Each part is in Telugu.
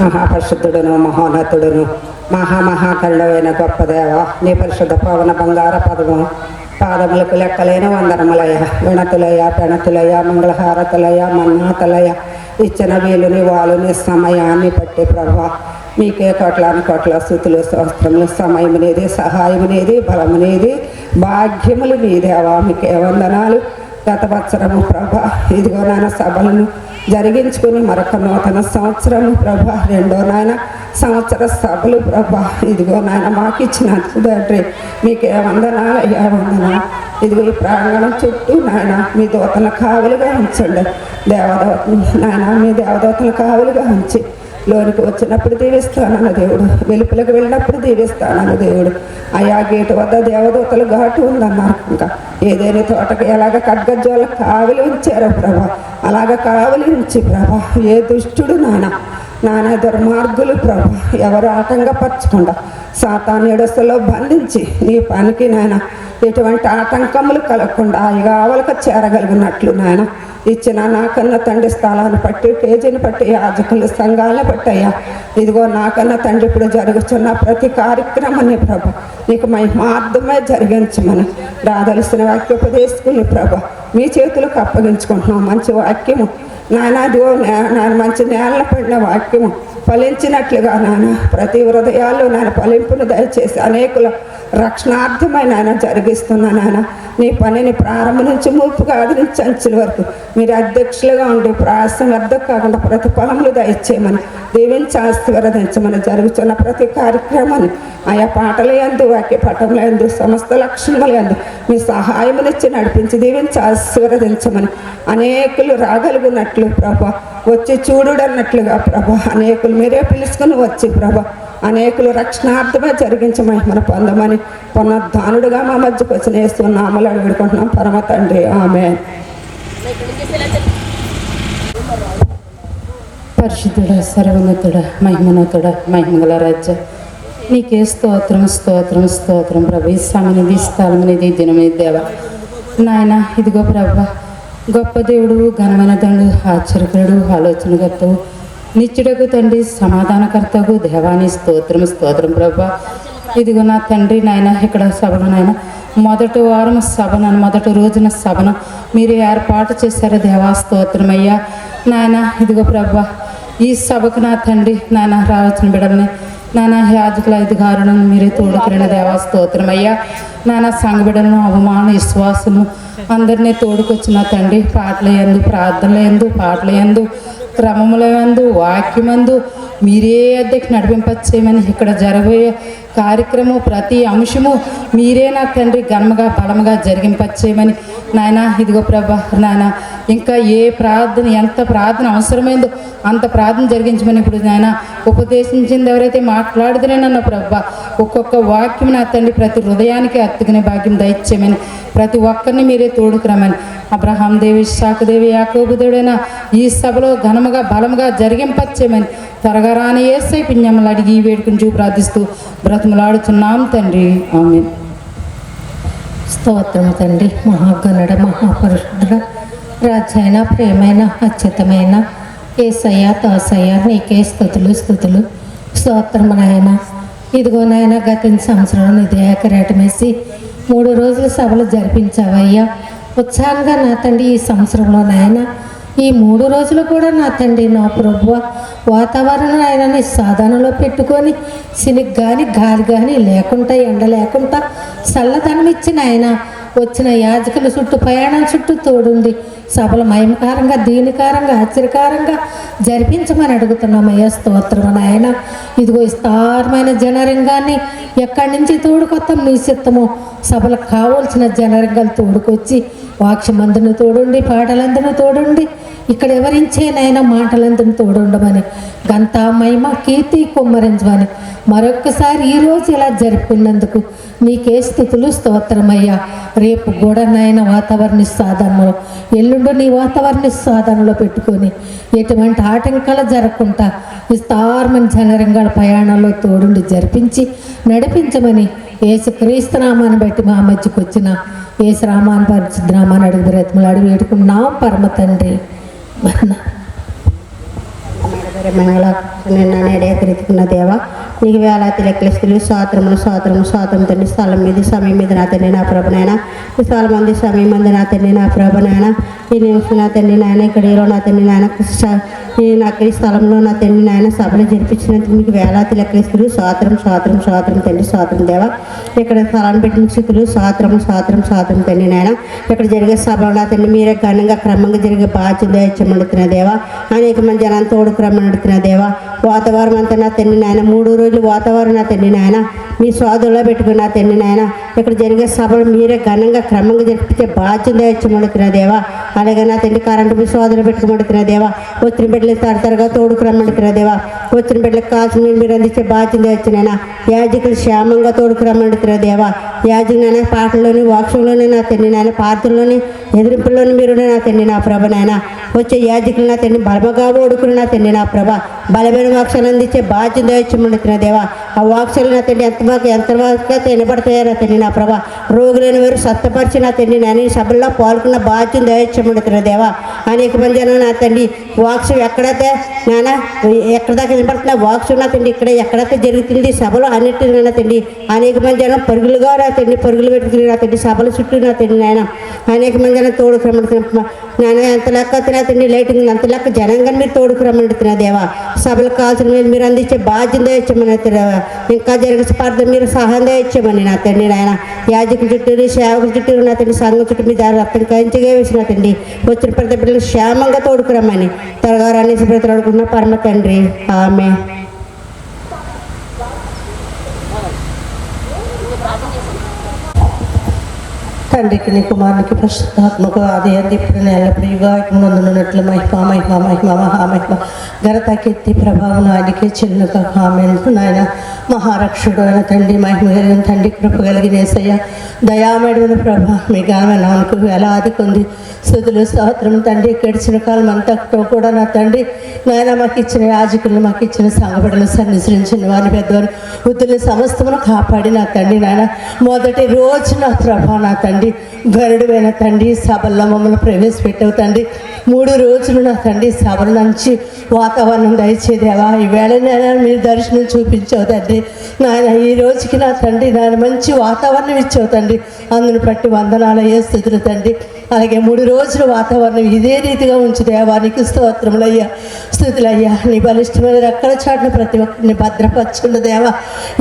మహాపరిశుద్ధుడును మహోన్నతుడును మహామహాకరుడమైన గొప్ప దేవ నీ పరిశుద్ధ పవన బంగార పదము పాదములకు లెక్కలేని వందనములయ విణతులయ పెణతులయ మంగళహారతులయ మన్నాతలయ ఇచ్చిన వీలుని వాలుని సమయాన్ని బట్టి ప్రభా మీకే కోట్లాను కోట్ల స్థుతులు శాస్త్రములు అనేది బలం బలమునేది భాగ్యములు మీ దేవా మీకే వందనాలు. గత సంవత్సరము ప్రభా ఇదిగో నాన్న సభలను జరిగించుకుని మరొక నూతన సంవత్సరము ప్రభా. రెండో నాయన సంవత్సర సభలు ప్రభా. ఇదిగో నాయన మాకు ఇచ్చిన తండ్రి. మీకే వందనాలు అయ్యా వందనాలు. ఇదిగో ఈ ప్రాంగణం చుట్టూ నాయన మీ దోతల కావలుగా ఉంచండి. దేవదూత నాయన మీ దేవదూతల కావలుగా ఉంచి లోనికి వచ్చినప్పుడు దీవిస్తానన్న దేవుడు వెలుపులకు వెళ్ళినప్పుడు దీవిస్తానన్న దేవుడు. అయా గేటు వద్ద దేవదూతలు ఘాటు ఉందన్నారు. ఇంకా ఏదైనా తోటకి ఎలాగ ఖడ్గజ్వాల కావలి ఉంచారో ప్రభా. అలాగ కావలి ఉంచి ప్రభా ఏ దుష్టుడు నాన్న నాన్న దుర్మార్గులు ప్రభు ఎవరు ఆటంకపరచకుండా సాతాన్ ఎడసలో బంధించి నీ పనికి నాయన ఎటువంటి ఆటంకములు కలగకుండా ఇక ఆవలకు చేరగలిగినట్లు నాయన. ఇచ్చిన నాకన్న తండ్రి స్థలాన్ని బట్టి పేజీని బట్టి యాజకులు సంఘాలను బట్టి అయ్యా. ఇదిగో నాకన్న తండ్రి ఇప్పుడు జరుగుతున్న ప్రతి కార్యక్రమాన్ని ప్రభ నీకు మహిమార్థమే జరిగించమని రాదలసిన వాక్యోపదేశకుని ప్రభ మీ చేతులకు అప్పగించుకుంటున్నాం. మంచి వాక్యము నానాదిగో నాన్న నే- మంచి నేల పడిన వాక్యము ఫలించినట్లుగా నాన్న ప్రతి హృదయాల్లో నాన్న ఫలింపును దయచేసి అనేకుల రక్షణార్థమైన ఆయన జరిగిస్తున్నా నాయన నీ పనిని ప్రారంభం నుంచి ముప్పుగా ఆది నుంచి అంచుల వరకు. మీరు అధ్యక్షులుగా ఉండి ప్రయాసం అర్థం కాకుండా ప్రతిఫలములు దయచేయమని దీవించి ఆశీర్వదించమని జరుగుతున్న ప్రతి కార్యక్రమాన్ని ఆయా పాటల ఎందు వాక్య పటముల ఎందు సమస్త లక్షణముల ఎందు మీ సహాయమునిచ్చి నడిపించి దీవించి ఆశీర్వదించమని అనేకులు రాగలుగున్నట్లు ప్రభా వచ్చి చూడుడన్నట్లుగా ప్రభా అనేకులు మీరే పిలుచుకుని వచ్చి ప్రభా అనేకులు రక్షణార్థమే జరిగించి మహిమను పొందమని పునర్ధానుడుగా మా మధ్యకు వచ్చిన వేస్తున్నామలు అడుగుకుంటున్నాం పరమ తండ్రి ఆమె పరిశుద్ధుడ సర్వోన్నతుడ మహిమనతుడ మహిమగల రాజ్య. నీకే స్తోత్రం స్తోత్రం స్తోత్రం ప్రభు. ఈ సమనిధి స్థలమనిది దినమే దేవ. నాయన ఇదిగో ప్రభ. గొప్ప దేవుడు ఘనమైన తండ్రి ఆశ్చర్యకరుడు ఆలోచనకర్తవు. నిత్యుడకు తండ్రి సమాధానకర్తకు దేవాని స్తోత్రం స్తోత్రం ప్రభ. ఇదిగో నా తండ్రి నాయన ఇక్కడ సభను నాయన. మొదటి వారం సభను మొదటి రోజున సభను మీరు ఏర్పాటు చేశారు దేవా స్తోత్రమయ్యా. నాయన ఇదిగో ప్రభా ఈ సభకు నా తండ్రి నాయన రావచ్చిన బిడల్ని నానా యాజకుల అధికారులను మీరే తోడుకున్న దేవా స్తోత్రమయ్యా. నానా సంగబిడలను అవమాన విశ్వాసము అందరినీ తోడుకొచ్చిన తండ్రి పాటల ఎందు ప్రార్థనల ఎందు పాటల ఎందు క్రమములందు వాక్యమందు మీరే అద్దెకి నడిపింపచ్చేయమని ఇక్కడ జరగబోయే కార్యక్రమం ప్రతి అంశము మీరే నా తండ్రి ఘనముగా బలముగా జరిగింపచ్చేయమని నాయన ఇదిగో ప్రభా నాయన ఇంకా ఏ ప్రార్థన ఎంత ప్రార్థన అవసరమైందో అంత ప్రార్థన జరిగించమని ఇప్పుడు నాయన ఉపదేశించింది ఎవరైతే మాట్లాడుతులేనన్న ప్రభా ఒక్కొక్క వాక్యం నా తండ్రి ప్రతి హృదయానికి అత్తుకునే భాగ్యం దయచేయమని ప్రతి ఒక్కరిని మీరే తోడుకురమని అబ్రహాం దేవి శాఖదేవి యాకోబుదేవుడైన ఈ సభలో ఘనముగా బలముగా జరిగింపచ్చేయమని త్వరగా రాని ఏసై పుణ్యములు అడిగి వేడుకుంటూ ప్రార్థిస్తూ బ్రతిమలాడుతున్నాం తండ్రి. ఆమె స్తోత్రం తండ్రి. మహాగణుడ మహాపురుషుడ రాజైన ప్రేమైన అత్యుతమైన ఏసయ్య తోసయ్య నీకే స్థుతులు స్థుతులు. స్తోత్రం నాయన ఇదిగో నాయన గత సంవత్సరం నిధి ఏకరేటం మూడు రోజుల సభలు జరిపించావయ్యా. ఉత్సాహంగా నా తండ్రి ఈ సంవత్సరంలో నాయన ఈ మూడు రోజులు కూడా నా తండ్రి నా ప్రభు వాతావరణం ఆయనని సాధనలో పెట్టుకొని సినికి కానీ గాలి కానీ లేకుండా ఎండ లేకుండా చల్లదనం ఇచ్చిన ఆయన. వచ్చిన యాజకుల చుట్టూ ప్రయాణం చుట్టూ తోడుండి సభలు మయమకారంగా దీనికారంగా ఆశ్చర్యకారంగా జరిపించమని అడుగుతున్నామయ్యా స్తోత్రం ఆయన ఇదిగో విస్తారమైన జనరంగాన్ని ఎక్కడి నుంచి తోడుకొత్తాం నీ చిత్తము. సభలకు కావాల్సిన జనరంగాలు తోడుకొచ్చి వాక్యమందును తోడుండి పాటలందును తోడుండి ఇక్కడ ఎవరించేనైనా మాటలందును తోడుండమని గంతా మహిమ కీర్తి కుమ్మరించమని మరొక్కసారి ఈరోజు ఇలా జరుపుకున్నందుకు నీకే స్థితులు స్తోత్రమయ్యా. రేపు కూడా నాయన వాతావరణ సాధనలో ఎల్లుండి నీ వాతావరణ సాధనలో పెట్టుకొని ఎటువంటి ఆటంకాలు జరగకుండా విస్తారమైన జనరంగాల ప్రయాణంలో తోడుండి జరిపించి నడిపించమని ఏసు క్రీస్తునామాన్ని బట్టి మా మధ్యకు వచ్చిన ఏసు రామాన్ని పరిశుద్ధనామాన్ని అడుగు బ్రతిమలు అడుగు వేడుకున్నాం పరమ తండ్రి నిన్న నేడే తిరుగుతున్న దేవ నీకు వేలాది లెక్కలిస్తులు స్వాతంత్రములు స్వాతంత్రము స్వాతంత్రం తండ్రి స్థలం మీద సమయం మీద నా తండ్రి నా ప్రభునైనా ఈ స్థలం మంది సమయం మంది నా తండ్రి నా ప్రభునైనా ఈ నిమిషం నా తండ్రి నాయన ఇక్కడ నా తండ్రి నాయన కృష్ణ- అక్కడి ఈ స్థలంలో నా తండ్రి నాయన సభలు జరిపించినందుకు మీకు వేలాది లెక్కలిస్తులు స్వాతంత్రం స్వాతంత్రం స్వాతంత్రం తండ్రి స్వాతంత్రం దేవ. ఇక్కడ స్థలాన్ని పెట్టిన స్థితులు స్వాతంత్రం స్వాతంత్రం స్వాతంత్రం తండ్రి నాయన. ఇక్కడ జరిగే సభలో నా తండ్రి మీరే ఘనంగా క్రమంగా జరిగే బాధ్యత ఇచ్చమండుతున్న దేవా. అనేక మంది జనాన్ని తోడు క్రమడుతున్న దేవా. వాతావరణం అంతా నా తండ్రి నాయన మూడు రోజులు వాతావరణం నా తండ్రి నాయన. మీ స్వాధుల్లో పెట్టుకున్న నా తండ్రి నాయన. ఇక్కడ జరిగే సభలు మీరే ఘనంగా క్రమంగా జరిపించే బాధ్యత ఇచ్చమడుతున్నా దేవా. అలాగే నా తండ్రి కరెంటు మీ స్వాధులు పెట్టుకోమడుతున్నా దేవా. వచ్చిన బిడ్డలు తరతరగా తోడు దేవా. వచ్చిన బిడ్డలకు కాల్సిన మీరు అందించే బాధ్యత ఇచ్చినైనా యాజకులు క్షేమంగా తోడుకు దేవా. యాజకునైనా పాటల్లోని వాక్షంలోనే నా తండ్రి నాయన పాత్రలోని ఎదిరింపుల్లోని మీరు నా తండ్రి నా ప్రభ నాయన. వచ్చే యాజకులు నా తండ్రి బలమగా ఓడుకుని నా తండ్రి నా ప్రభ. బలమైన వాక్షలు అందించే బాధ్యత ఇచ్చమంటున్న దేవా. ఆ వాక్షలు నా తండ్రి ఎంత మాకు ఎంత వరకు తినబడతాయో నా తండ్రి నా ప్రభ. రోగులైన వారు సత్తపరిచి నా తండ్రి నాయన సభల్లో పాల్గొన్న బాధ్యత దయచేయమంటున్న దేవా. అనేక మంది జనం నా తండ్రి వాక్స్ ఎక్కడైతే నాన్న ఎక్కడ దాకా వినపడుతున్నా వాక్స్ నా తండ్రి ఇక్కడ ఎక్కడైతే జరుగుతుంది సభలో అన్నిటిని నా తండ్రి. అనేక మంది జనం పరుగులుగా నా తండ్రి పరుగులు పెట్టుకుని నా తండ్రి సభల చుట్టూ నా తండ్రి నాయన అనేక మంది జనం తోడుకు రమ్మంటున్న నాయన ఎంత లెక్క నా తండ్రి లైటింగ్ అంత లెక్క జనంగా మీరు తోడుకు క్రమడుతున్న దేవా. సభలకు కావాల్సిన మీరు మీరు అందించే బాధ్యత ఇచ్చామని దేవా. ఇంకా జరిగే స్పర్ధ మీరు సహాయం ఇచ్చామని నా తండ్రి నాయన. యాజకుల చుట్టూ సేవకుల చుట్టూ నా తండ్రి సంఘం చుట్టూ మీ దారి రక్తం కంచిగా వేసిన తండ్రి. వచ్చిన ప్రతి బిడ్డలు క్షేమంగా తోడుకురమ్మని. త్వరగా ప్రతి బ్రతలాడుకున్న పరమ తండ్రి. ఆమె తండ్రికి నీ కుమారునికి పరిశుద్ధాత్మకు ఆది అది ఇప్పుడు ఎల్లప్పుడు యుగాత్మనందునట్లు మహిమ మహిమ మహిమ మహామహిమ ఘనత కీర్తి ప్రభావం ఆయనకే చిన్నగా ఆమెను నాయన? మహారక్షుడు అయిన తండ్రి మహిమ కలిగిన తండ్రి కృప కలిగిన ఏసయ్య దయామేడమైన ప్రభ మీ గామె నాకు వేలాది కొంది స్థుతులు స్తోత్రం తండ్రి గడిచిన కాలం అంతటితో కూడా నా తండ్రి నాయన మాకు ఇచ్చిన యాజకులను మాకు ఇచ్చిన సంగబడులు సన్నిసరించిన వారి పెద్దవారు వృద్ధులు సమస్తమును కాపాడి నా తండ్రి నాయన. మొదటి రోజు నా ప్రభా నా తండ్రి గరుడువైన తండ్రి సభల్లో మమ్మల్ని ప్రవేశపెట్టవుతండి మూడు రోజులు నా తండ్రి సభల నుంచి వాతావరణం దయచేదేవా. ఈవేళ నేను మీరు దర్శనం చూపించావు తండ్రి. నాయన ఈ రోజుకి నా తండ్రి నాయన మంచి వాతావరణం ఇచ్చావు తండ్రి. అందుని బట్టి వందనాలు ఏ స్థితులు తండ్రి. అలాగే మూడు రోజుల వాతావరణం ఇదే రీతిగా ఉంచు దేవానికి స్తోత్రములయ్యా స్థుతులయ్యా. నీ బలిష్టమైన రెక్కల చాటున ప్రతి ఒక్కరిని భద్రపరచుకున్న దేవా.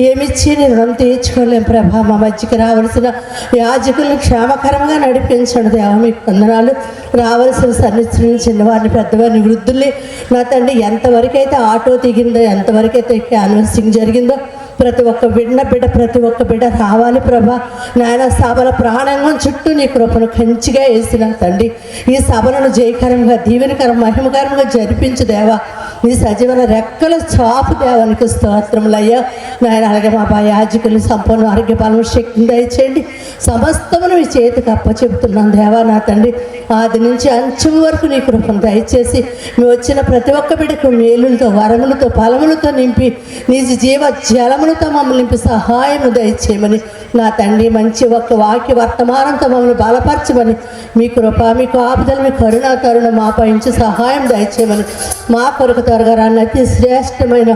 ఏమిచ్చి నేను రుణం తీర్చుకోలేం ప్రభా. మా మధ్యకి రావాల్సిన యాజకులను క్షేమకరంగా నడిపించండి దేవా. మీకు వందనాలు రావాల్సిన సన్నిధించిన చిన్నవారిని పెద్దవారిని వృద్ధుల్ని నా తండ్రి ఎంతవరకైతే ఆటో దిగిందో ఎంతవరకైతే క్యాన్వసింగ్ జరిగిందో ప్రతి ఒక్క బిడ్డ బిడ్డ ప్రతి ఒక్క బిడ్డ రావాలి ప్రభా. నాయన సభల ప్రాణంగం చుట్టూ నీ కృపను కంచిగా వేసిన తండ్రి. ఈ సభలను జయకరంగా దీవెనకరం మహిమకరంగా జరిపించు దేవా. నీ సజీవన రెక్కల చాపు దేవానికి స్తోత్రములయ్యా. నాయన అలాగే మా యాజకులు సంపూర్ణ ఆరోగ్య బలం శక్తిని దయచేయండి. సమస్తమును మీ చేతికి కప్ప చెబుతున్నాం దేవా నా తండ్రి. ఆది నుంచి అంచుల వరకు నీ కృపను దయచేసి నువ్వు వచ్చిన ప్రతి ఒక్క బిడ్డకు మేలులతో వరములతో ఫలములతో నింపి నీ జీవ జలములతో మమ్మల్ని నింపి సహాయము దయచేయమని నా తండ్రి మంచి ఒక్క వాక్య వర్తమానంతో మమ్మల్ని బలపరచమని మీ కృప మీకు ఆపుదల మీ కరుణా కరుణ మా సహాయం దయచేయమని మా కొరకు త్వరగా గారు అతి శ్రేష్టమైన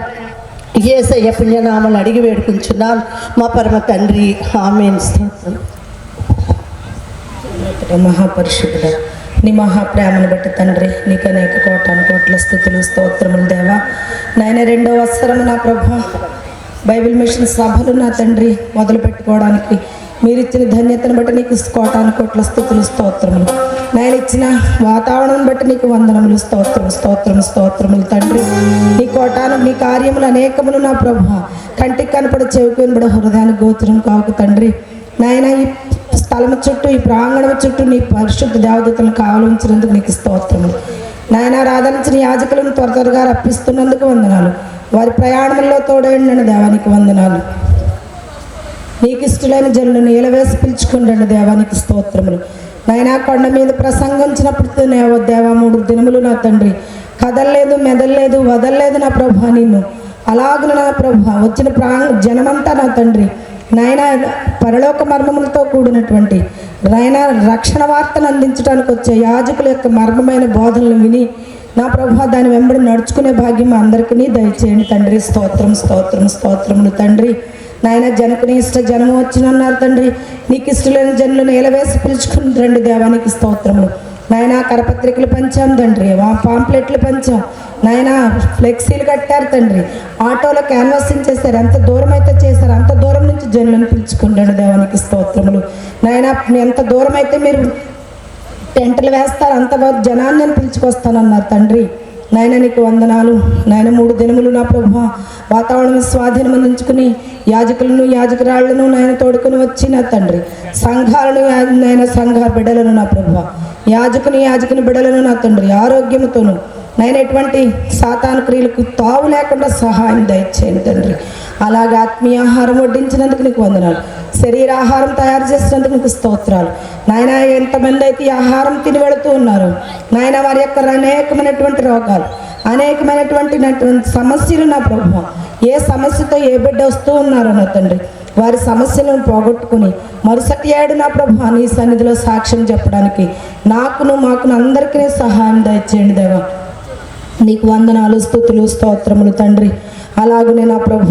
ఏసయ్య పుణ్యనామాలు అడిగి వేడుకుంటున్నాను. మా పరమ తండ్రి ఆమెన్. స్తోత్రం. నీ మహాప్రేమను బట్టి తండ్రి నీకు అనేక కోటాను కోట్ల స్థుతులు స్తోత్రములు దేవా. నాయన రెండో అవసరము నా ప్రభు. బైబిల్ మిషన్ సభలు నా తండ్రి మొదలు పెట్టుకోవడానికి మీరు ఇచ్చిన ధన్యతను బట్టి నీకు కోటాను కోట్ల స్థుతులు స్తోత్రములు. నేను ఇచ్చిన వాతావరణం బట్టి నీకు వందనములు స్తోత్రము స్తోత్రము స్తోత్రములు తండ్రి. నీ కోటాను నీ కార్యములు అనేకములు నా ప్రభు కంటికి కనపడి చెవికి వినబడి హృదయాన్ని గోత్రం కాకు తండ్రి. నాయన ఈ స్థలము చుట్టూ ఈ ప్రాంగణం చుట్టూ నీ పరిశుద్ధ దేవదూతలను కావలించినందుకు నీకు స్తోత్రములు. నాయన రాధనించిన యాజకులను త్వర త్వరగా రప్పిస్తున్నందుకు వందనాలు. వారి ప్రయాణంలో తోడైండని దేవానికి వందనాలు. నీకు ఇష్టమైన జనులను నీలవేసి పిలుచుకుంటాడు దేవానికి స్తోత్రములు. నాయన కొండ మీద ప్రసంగించినప్పుడు నేవో దేవా మూడు దినములు నా తండ్రి. కదల్లేదు మెదల్లేదు వదల్లేదు నా ప్రభా నిన్ను. అలాగున నా ప్రభ వచ్చిన ప్రా జనమంతా నా తండ్రి. నాయన పరలోక మర్మములతో కూడినటువంటి నాయన రక్షణ వార్తను అందించడానికి వచ్చే యాజకుల యొక్క మర్మమైన బోధనలు విని నా ప్రభు దాని వెంబడి నడుచుకునే భాగ్యం అందరికీ దయచేయండి తండ్రి. స్తోత్రం స్తోత్రం స్తోత్రములు తండ్రి. నాయన జనకుని ఇష్ట జనము వచ్చినన్నారు తండ్రి. నీకు ఇష్టలేని జన్లు నేలవేసి పిలుచుకుని రండి దేవానికి స్తోత్రములు. నాయన కరపత్రికలు పంచాం తండ్రి పాంప్లెట్లు పంచాం. నాయన ఫ్లెక్సీలు కట్టారు తండ్రి. ఆటోలో క్యాన్వాసింగ్ చేశారు ఎంత దూరం అయితే చేశారు అంత దూరం నుంచి జనులను పిలుచుకుంటాడు దేవానికి స్తోత్రములు. నాయన ఎంత దూరం అయితే మీరు టెంటలు వేస్తారు అంత వరకు జనాన్ని పిలుచుకొస్తానన్నారు తండ్రి. నాయన నీకు వందనాలు. నాయన మూడు దినములు నా ప్రభు వాతావరణం స్వాధీనం అందించుకుని యాజకులను యాజకురాళ్ళను నాయన తోడుకొని వచ్చి నా తండ్రి. సంఘాలను నాయన సంఘ బిడ్డలను నా ప్రభు యాజకుని యాజకుని బిడ్డలను నా తండ్రి. ఆరోగ్యముతోను నాయన ఎటువంటి సాతాను క్రియలకు తావు లేకుండా సహాయం దయచేయండి తండ్రి. అలాగే ఆత్మీయ ఆహారం వడ్డించినందుకు నీకు వందనాలు. శరీరాహారం తయారు చేసినందుకు నీకు స్తోత్రాలు. నాయన ఎంతమంది అయితే ఈ ఆహారం తిని వెళుతూ ఉన్నారు? నాయన వారి యొక్క అనేకమైనటువంటి రోగాలు అనేకమైనటువంటి సమస్యలు నా ప్రభు ఏ సమస్యతో ఏ బిడ్డ వస్తూ ఉన్నారో నా తండ్రి వారి సమస్యలను పోగొట్టుకుని మరుసటి ఏడు నా ప్రభు నీ సన్నిధిలో సాక్ష్యం చెప్పడానికి నాకును మాకును అందరికీ సహాయం దయచేయండి దేవా. నీకు వందనాలు స్థుతులు స్తోత్రములు తండ్రి. అలాగనే నా ప్రభు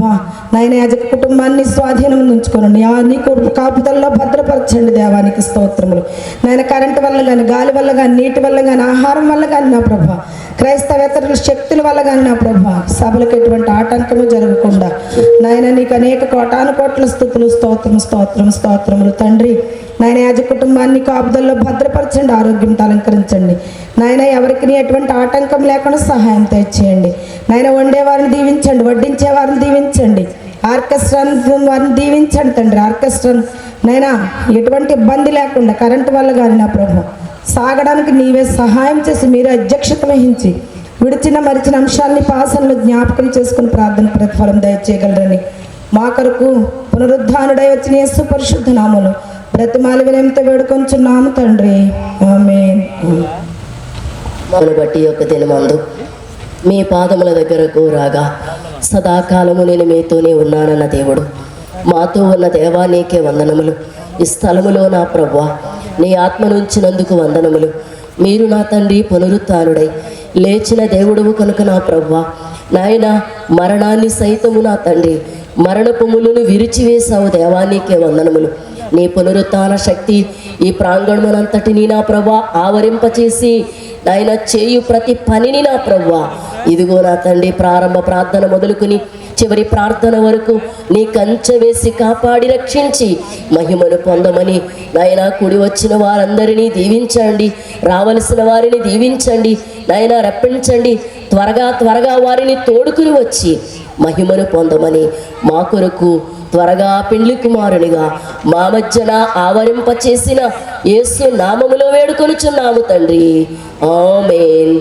నాయన యాజక కుటుంబాన్ని స్వాధీనం ఉంచుకోనండి నీ నీకు కాపుదల్లో భద్రపరచండి దేవానికి స్తోత్రములు. నాయన కరెంటు వల్ల కానీ గాలి వల్ల కానీ నీటి వల్ల కానీ ఆహారం వల్ల కానీ నా ప్రభు క్రైస్తవేతరుల శక్తుల వల్ల కానీ నా ప్రభు సభలకు ఎటువంటి ఆటంకము జరగకుండా నాయన నీకు అనేక కోటాను కోట్ల స్థుతులు స్తోత్రం స్తోత్రం స్తోత్రములు తండ్రి. నాయన యాజ కుటుంబాన్ని కాపుదల్లో భద్రపరచండి ఆరోగ్యంతో అలంకరించండి. నాయన ఎవరికి ఎటువంటి ఆటంకం లేకుండా సహాయం తెచ్చేయండి నాయన వండేవారిని దీవించండి వడ్డించే వారిని దీవించండి. ఆర్కెస్ట్రా వారిని దీవించండి తండ్రి ఆర్కెస్ట్రా నైనా ఎటువంటి ఇబ్బంది లేకుండా కరెంటు వల్ల కానీ నా ప్రభు సాగడానికి నీవే సహాయం చేసి మీరు అధ్యక్షత వహించి విడిచిన మరిచిన అంశాలని పాసనలు జ్ఞాపకం చేసుకుని ప్రార్థన ప్రతిఫలం దయచేయగలరని మా కొరకు పునరుద్ధానుడై వచ్చిన యేసు పరిశుద్ధ నామలు బ్రతిమాలి వినయంతో వేడుకొంచున్నాము తండ్రి. ఆమేన్. మొదలు బట్టి యొక్క దినమందు మీ పాదముల దగ్గరకు రాగా సదాకాలము నేను మీతోనే ఉన్నానన్న దేవుడు. మాతో ఉన్న దేవా నీకే వందనములు. ఈ స్థలములో నా ప్రభు నీ ఆత్మనుంచినందుకు వందనములు. మీరు నా తండ్రి పునరుత్డై. లేచిన దేవుడవు కనుక నా ప్రభు నాయన మరణాన్ని సైతము నా తండ్రి. మరణపుములను విరిచివేశావు దేవానికే వందనములు. నీ పునరుత్న శక్తి ఈ ప్రాంగణమునంతటిని నా ప్రభా ఆవరింపచేసి నాయన చేయు ప్రతి పనిని నా ప్రవ్వా. ఇదిగో నా తండ్రి ప్రారంభ ప్రార్థన మొదలుకుని చివరి ప్రార్థన వరకు నీ కంచె వేసి కాపాడి రక్షించి మహిమను పొందమని నాయన కుడి వచ్చిన వారందరినీ దీవించండి రావలసిన వారిని దీవించండి నాయన రప్పించండి త్వరగా త్వరగా వారిని తోడుకుని వచ్చి మహిమను పొందమని మా కొరకు త్వరగా పెండ్లి కుమారునిగా మా మధ్యన ఆవరింపచేసిన యేసు నామములో వేడుకొనుచున్నాము తండ్రి. ఆమేన్.